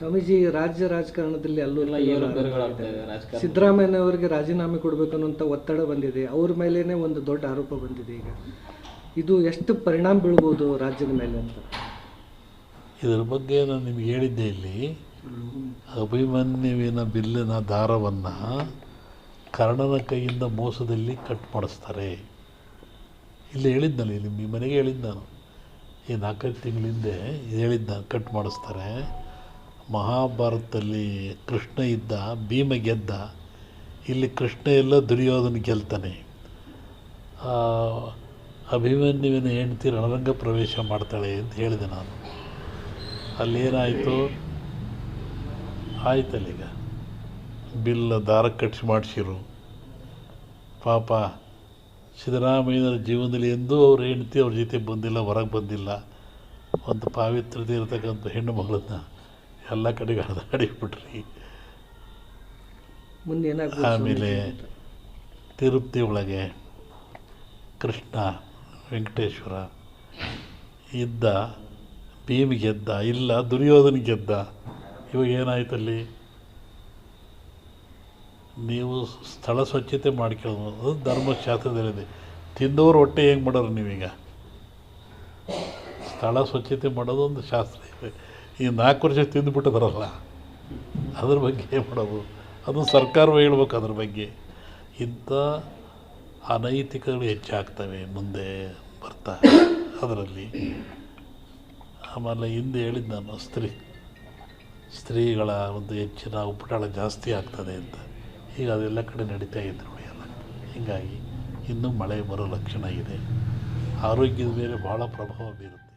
ಸ್ವಾಮೀಜಿ ರಾಜ್ಯ ರಾಜಕಾರಣದಲ್ಲಿ ಅಲ್ಲೂ ಸಿದ್ದರಾಮಯ್ಯ ಅವರಿಗೆ ರಾಜೀನಾಮೆ ಕೊಡಬೇಕು ಅನ್ನೋಂಥ ಒತ್ತಡ ಬಂದಿದೆ. ಅವ್ರ ಮೇಲೇನೆ ಒಂದು ದೊಡ್ಡ ಆರೋಪ ಬಂದಿದೆ ಈಗ. ಇದು ಎಷ್ಟು ಪರಿಣಾಮ ಬೀಳ್ಬೋದು ರಾಜ್ಯದ ಮೇಲೆ ಅಂತ? ಇದರ ಬಗ್ಗೆ ನಾನು ನಿಮ್ಗೆ ಹೇಳಿದ್ದೆ ಇಲ್ಲಿ. ಅಭಿಮನ್ಯುವಿನ ಬಿಲ್ಲಿನ ದಾರವನ್ನು ಕರ್ಣನ ಕೈಯಿಂದ ಮೋಸದಲ್ಲಿ ಕಟ್ ಮಾಡಿಸ್ತಾರೆ. ಇಲ್ಲಿ ಹೇಳಿದ್ನಲ್ಲ ಇಲ್ಲಿ ನಿಮ್ಮ ಮನೆಗೆ ಹೇಳಿದ್ದು ನಾನು. ಈ ನಾಲ್ಕೈದು ತಿಂಗಳಿಂದೆ ಇದು ಹೇಳಿದ್ದು ನಾನು ಕಟ್ ಮಾಡಿಸ್ತಾರೆ. ಮಹಾಭಾರತದಲ್ಲಿ ಕೃಷ್ಣ ಇದ್ದ, ಭೀಮ ಗೆದ್ದ, ಇಲ್ಲಿ ಕೃಷ್ಣ ಎಲ್ಲ ದುರ್ಯೋಧನ ಗೆಲ್ತಾನೆ. ಅಭಿಮನ್ಯುವಿನ ಹೆಂಡತಿ ರಣರಂಗ ಪ್ರವೇಶ ಮಾಡ್ತಾಳೆ ಅಂತ ಹೇಳಿದೆ ನಾನು. ಅಲ್ಲೇನಾಯಿತು? ಆಯ್ತಲ್ಲ ಈಗ ಬಿಲ್ಲ ದಾರ ಕಟ್ಸಿ ಮಾಡಿಸಿರು. ಪಾಪ ಸಿದ್ದರಾಮಯ್ಯನ ಜೀವನದಲ್ಲಿ ಎಂದೂ ಅವ್ರ ಹೆಂಡತಿ ಅವ್ರ ಜೊತೆ ಬಂದಿಲ್ಲ, ಹೊರಗೆ ಬಂದಿಲ್ಲ. ಒಂದು ಪಾವಿತ್ರತೆ ಇರತಕ್ಕಂಥ ಹೆಣ್ಣು ಮಗಳನ್ನ ಎಲ್ಲ ಕಡೆಗೆ ಹರಿದಾಡಿಬಿಟ್ರಿ ಆಮೇಲೆ ತಿರುಪ್ತಿ ಒಳಗೆ ಕೃಷ್ಣ ವೆಂಕಟೇಶ್ವರ ಇದ್ದ ಭೀಮ್ ಗೆದ್ದ ಇಲ್ಲ ದುರ್ಯೋಧನ ಗೆದ್ದ ಇವಾಗ ಏನಾಯ್ತಲ್ಲಿ ನೀವು ಸ್ಥಳ ಸ್ವಚ್ಛತೆ ಮಾಡ್ಕೊಳ್ಳೋದು ಅದು ಧರ್ಮಶಾಸ್ತ್ರದಲ್ಲಿದೆ. ತಿಂದವರು ಹೊಟ್ಟೆ ಹೆಂಗೆ ಮಾಡೋರು ನೀವೀಗ? ಸ್ಥಳ ಸ್ವಚ್ಛತೆ ಮಾಡೋದು ಒಂದು ಶಾಸ್ತ್ರ ಇದೆ. ಈ ನಾಲ್ಕು ವರ್ಷ ತಿಂದುಬಿಟ್ಟಿದಾರಲ್ಲ ಅದ್ರ ಬಗ್ಗೆ ಏನು ಮಾಡೋದು? ಅದು ಸರ್ಕಾರವೇ ಹೇಳ್ಬೇಕು ಅದ್ರ ಬಗ್ಗೆ. ಇಂಥ ಅನೈತಿಕಗಳು ಹೆಚ್ಚಾಗ್ತವೆ ಮುಂದೆ ಬರ್ತಾ ಅದರಲ್ಲಿ. ಆಮೇಲೆ ಹಿಂದೆ ಹೇಳಿದ್ದು ನಾನು ಸ್ತ್ರೀ, ಸ್ತ್ರೀಗಳ ಒಂದು ಹೆಚ್ಚಿನ ಉಪಟಳ ಜಾಸ್ತಿ ಆಗ್ತದೆ ಅಂತ. ಈಗ ಅದೆಲ್ಲ ಕಡೆ ನಡೀತಾ ಇದ್ರು ಎಲ್ಲ. ಹೀಗಾಗಿ ಇನ್ನೂ ಮಳೆ ಬರೋ ಲಕ್ಷಣ ಇದೆ. ಆರೋಗ್ಯದ ಮೇಲೆ ಭಾಳ ಪ್ರಭಾವ ಬೀರುತ್ತೆ.